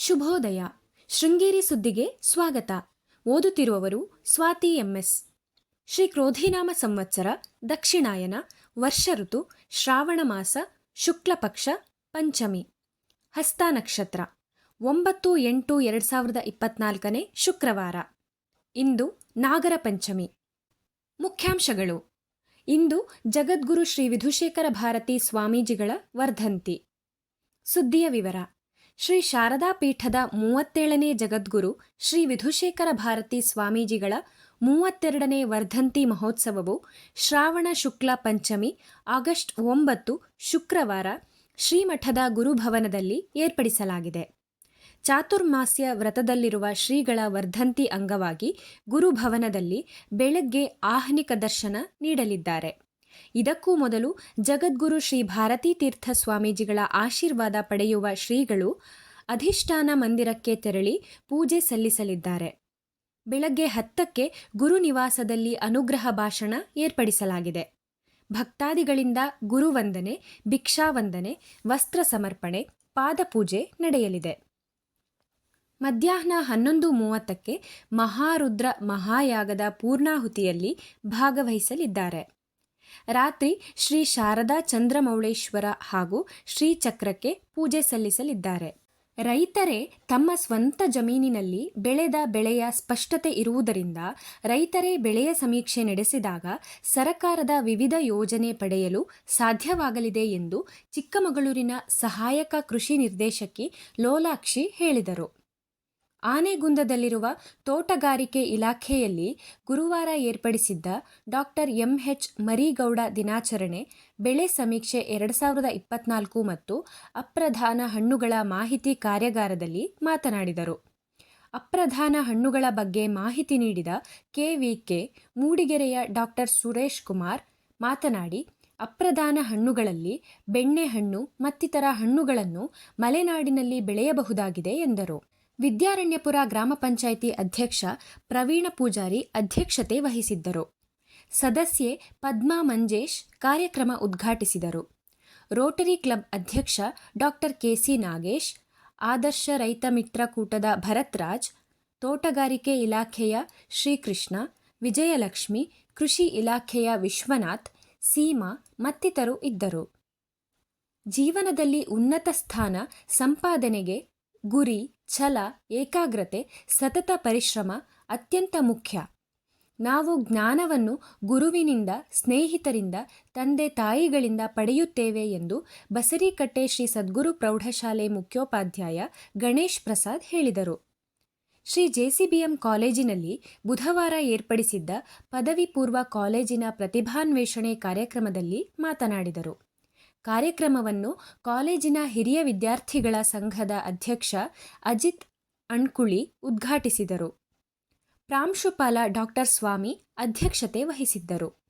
ಶುಭೋದಯ. ಶೃಂಗೇರಿ ಸುದ್ದಿಗೆ ಸ್ವಾಗತ. ಓದುತ್ತಿರುವವರು ಸ್ವಾತಿ ಎಂಎಸ್ ಶ್ರೀ ಕ್ರೋಧಿನಾಮ ಸಂವತ್ಸರ, ದಕ್ಷಿಣಾಯನ, ವರ್ಷ ಋತು, ಶ್ರಾವಣ ಮಾಸ ಶುಕ್ಲಪಕ್ಷ ಪಂಚಮಿ. ಹಸ್ತ ನಕ್ಷತ್ರ. ಒಂಬತ್ತು ಎಂಟು ಎರಡು ಸಾವಿರದ ಇಪ್ಪತ್ನಾಲ್ಕನೇ ಶುಕ್ರವಾರ. ಇಂದು ನಾಗರ ಪಂಚಮಿ. ಮುಖ್ಯಾಂಶಗಳು. ಇಂದು ಜಗದ್ಗುರು ಶ್ರೀ ವಿಧುಶೇಖರ ಭಾರತಿ ಸ್ವಾಮೀಜಿಗಳ ವರ್ಧಂತಿ. ಸುದ್ದಿಯ ವಿವರ. ಶ್ರೀ ಶಾರದಾ ಪೀಠದ ಮೂವತ್ತೇಳನೇ ಜಗದ್ಗುರು ಶ್ರೀ ವಿಧುಶೇಖರ ಭಾರತಿ ಸ್ವಾಮೀಜಿಗಳ ಮೂವತ್ತೆರಡನೇ ವರ್ಧಂತಿ ಮಹೋತ್ಸವವು ಶ್ರಾವಣ ಶುಕ್ಲ ಪಂಚಮಿ, ಆಗಸ್ಟ್ ಒಂಬತ್ತು, ಶುಕ್ರವಾರ ಶ್ರೀಮಠದ ಗುರುಭವನದಲ್ಲಿ ಏರ್ಪಡಿಸಲಾಗಿದೆ. ಚಾತುರ್ಮಾಸ್ಯ ವ್ರತದಲ್ಲಿರುವ ಶ್ರೀಗಳ ವರ್ಧಂತಿ ಅಂಗವಾಗಿ ಗುರುಭವನದಲ್ಲಿ ಬೆಳಗ್ಗೆ ಆಹ್ನಿಕ ದರ್ಶನ ನೀಡಲಿದ್ದಾರೆ. ಇದಕ್ಕೂ ಮೊದಲು ಜಗದ್ಗುರು ಶ್ರೀ ಭಾರತೀ ತೀರ್ಥ ಸ್ವಾಮೀಜಿಗಳ ಆಶೀರ್ವಾದ ಪಡೆಯುವ ಶ್ರೀಗಳು ಅಧಿಷ್ಠಾನ ಮಂದಿರಕ್ಕೆ ತೆರಳಿ ಪೂಜೆ ಸಲ್ಲಿಸಲಿದ್ದಾರೆ. ಬೆಳಗ್ಗೆ ಹತ್ತಕ್ಕೆ ಗುರು ನಿವಾಸದಲ್ಲಿ ಅನುಗ್ರಹ ಭಾಷಣ ಏರ್ಪಡಿಸಲಾಗಿದೆ. ಭಕ್ತಾದಿಗಳಿಂದ ಗುರುವಂದನೆ ಭಿಕ್ಷಾವಂದನೆ ವಸ್ತ್ರ ಸಮರ್ಪಣೆ ಪಾದಪೂಜೆ ನಡೆಯಲಿದೆ. ಮಧ್ಯಾಹ್ನ ಹನ್ನೊಂದು ಮೂವತ್ತಕ್ಕೆ ಮಹಾರುದ್ರ ಮಹಾಯಾಗದ ಪೂರ್ಣಾಹುತಿಯಲ್ಲಿ ಭಾಗವಹಿಸಲಿದ್ದಾರೆ. ರಾತ್ರಿ ಶ್ರೀ ಶಾರದಾ ಚಂದ್ರಮೌಳೇಶ್ವರ ಹಾಗೂ ಶ್ರೀಚಕ್ರಕ್ಕೆ ಪೂಜೆ ಸಲ್ಲಿಸಲಿದ್ದಾರೆ. ರೈತರೇ, ತಮ್ಮ ಸ್ವಂತ ಜಮೀನಿನಲ್ಲಿ ಬೆಳೆದ ಬೆಳೆಯ ಸ್ಪಷ್ಟತೆ ಇರುವುದರಿಂದ ರೈತರೇ ಬೆಳೆಯ ಸಮೀಕ್ಷೆ ನಡೆಸಿದಾಗ ಸರಕಾರದ ವಿವಿಧ ಯೋಜನೆ ಪಡೆಯಲು ಸಾಧ್ಯವಾಗಲಿದೆ ಎಂದು ಚಿಕ್ಕಮಗಳೂರಿನ ಸಹಾಯಕ ಕೃಷಿ ನಿರ್ದೇಶಕಿ ಲೋಲಾಕ್ಷಿ ಹೇಳಿದರು. ಆನೆಗುಂದದಲ್ಲಿರುವ ತೋಟಗಾರಿಕೆ ಇಲಾಖೆಯಲ್ಲಿ ಗುರುವಾರ ಏರ್ಪಡಿಸಿದ್ದ ಡಾಕ್ಟರ್ ಎಂಎಚ್ ಮರೀಗೌಡ ದಿನಾಚರಣೆ, ಬೆಳೆ ಸಮೀಕ್ಷೆ ಎರಡು ಸಾವಿರದ ಇಪ್ಪತ್ನಾಲ್ಕು ಮತ್ತು ಅಪ್ರಧಾನ ಹಣ್ಣುಗಳ ಮಾಹಿತಿ ಕಾರ್ಯಾಗಾರದಲ್ಲಿ ಮಾತನಾಡಿದರು. ಅಪ್ರಧಾನ ಹಣ್ಣುಗಳ ಬಗ್ಗೆ ಮಾಹಿತಿ ನೀಡಿದ ಕೆವಿಕೆ ಮೂಡಿಗೆರೆಯ ಡಾಕ್ಟರ್ ಸುರೇಶ್ ಕುಮಾರ್ ಮಾತನಾಡಿ, ಅಪ್ರಧಾನ ಹಣ್ಣುಗಳಲ್ಲಿ ಬೆಣ್ಣೆಹಣ್ಣು ಮತ್ತಿತರ ಹಣ್ಣುಗಳನ್ನು ಮಲೆನಾಡಿನಲ್ಲಿ ಬೆಳೆಯಬಹುದಾಗಿದೆ ಎಂದರು. ವಿದ್ಯಾರಣ್ಯಪುರ ಗ್ರಾಮ ಪಂಚಾಯಿತಿ ಅಧ್ಯಕ್ಷ ಪ್ರವೀಣ ಪೂಜಾರಿ ಅಧ್ಯಕ್ಷತೆ ವಹಿಸಿದ್ದರು. ಸದಸ್ಯೆ ಪದ್ಮಾ ಮಂಜೇಶ್ ಕಾರ್ಯಕ್ರಮ ಉದ್ಘಾಟಿಸಿದರು. ರೋಟರಿ ಕ್ಲಬ್ ಅಧ್ಯಕ್ಷ ಡಾಕ್ಟರ್ ಕೆಸಿ ನಾಗೇಶ್, ಆದರ್ಶ ರೈತ ಮಿತ್ರ ಕೂಟದ ಭರತ್ರಾಜ್, ತೋಟಗಾರಿಕೆ ಇಲಾಖೆಯ ಶ್ರೀಕೃಷ್ಣ, ವಿಜಯಲಕ್ಷ್ಮಿ, ಕೃಷಿ ಇಲಾಖೆಯ ವಿಶ್ವನಾಥ್, ಸೀಮಾ ಮತ್ತಿತರು ಇದ್ದರು. ಜೀವನದಲ್ಲಿ ಉನ್ನತ ಸ್ಥಾನ ಸಂಪಾದನೆಗೆ ಗುರಿ, ಛಲ, ಏಕಾಗ್ರತೆ, ಸತತ ಪರಿಶ್ರಮ ಅತ್ಯಂತ ಮುಖ್ಯ. ನಾವು ಜ್ಞಾನವನ್ನು ಗುರುವಿನಿಂದ, ಸ್ನೇಹಿತರಿಂದ, ತಂದೆ ತಾಯಿಗಳಿಂದ ಪಡೆಯುತ್ತೇವೆ ಎಂದು ಬಸರಿಕಟ್ಟೆ ಶ್ರೀ ಸದ್ಗುರು ಪ್ರೌಢಶಾಲೆ ಮುಖ್ಯೋಪಾಧ್ಯಾಯ ಗಣೇಶ್ ಪ್ರಸಾದ್ ಹೇಳಿದರು. ಶ್ರೀ ಜೆಸಿಬಿಎಂ ಕಾಲೇಜಿನಲ್ಲಿ ಬುಧವಾರ ಏರ್ಪಡಿಸಿದ್ದ ಪದವಿ ಪೂರ್ವ ಕಾಲೇಜಿನ ಪ್ರತಿಭಾನ್ವೇಷಣೆ ಕಾರ್ಯಕ್ರಮದಲ್ಲಿ ಮಾತನಾಡಿದರು. ಕಾರ್ಯಕ್ರಮವನ್ನು ಕಾಲೇಜಿನ ಹಿರಿಯ ವಿದ್ಯಾರ್ಥಿಗಳ ಸಂಘದ ಅಧ್ಯಕ್ಷ ಅಜಿತ್ ಅಣ್ಕುಳಿ ಉದ್ಘಾಟಿಸಿದರು. ಪ್ರಾಂಶುಪಾಲ ಡಾಕ್ಟರ್ ಸ್ವಾಮಿ ಅಧ್ಯಕ್ಷತೆ ವಹಿಸಿದ್ದರು.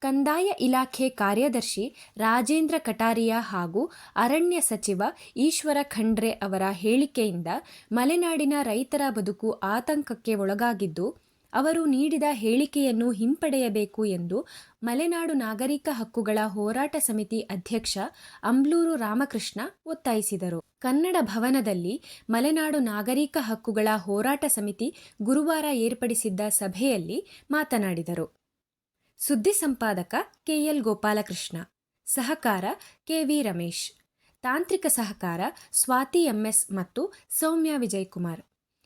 ಕಂದಾಯ ಇಲಾಖೆ ಕಾರ್ಯದರ್ಶಿ ರಾಜೇಂದ್ರ ಕಟಾರಿಯಾ ಹಾಗೂ ಅರಣ್ಯ ಸಚಿವ ಈಶ್ವರ ಖಂಡ್ರೆ ಅವರ ಹೇಳಿಕೆಯಿಂದ ಮಲೆನಾಡಿನ ರೈತರ ಬದುಕು ಆತಂಕಕ್ಕೆ ಒಳಗಾಗಿದ್ದು ಅವರು ನೀಡಿದ ಹೇಳಿಕೆಯನ್ನು ಹಿಂಪಡೆಯಬೇಕು ಎಂದು ಮಲೆನಾಡು ನಾಗರಿಕ ಹಕ್ಕುಗಳ ಹೋರಾಟ ಸಮಿತಿ ಅಧ್ಯಕ್ಷ ಅಂಬ್ಲೂರು ರಾಮಕೃಷ್ಣ ಒತ್ತಾಯಿಸಿದರು. ಕನ್ನಡ ಭವನದಲ್ಲಿ ಮಲೆನಾಡು ನಾಗರಿಕ ಹಕ್ಕುಗಳ ಹೋರಾಟ ಸಮಿತಿ ಗುರುವಾರ ಏರ್ಪಡಿಸಿದ್ದ ಸಭೆಯಲ್ಲಿ ಮಾತನಾಡಿದರು. ಸುದ್ದಿ ಸಂಪಾದಕ ಕೆಎಲ್ ಗೋಪಾಲಕೃಷ್ಣ, ಸಹಕಾರ ಕೆವಿ ರಮೇಶ್, ತಾಂತ್ರಿಕ ಸಹಕಾರ ಸ್ವಾತಿ ಎಂಎಸ್ ಮತ್ತು ಸೌಮ್ಯ ವಿಜಯಕುಮಾರ್.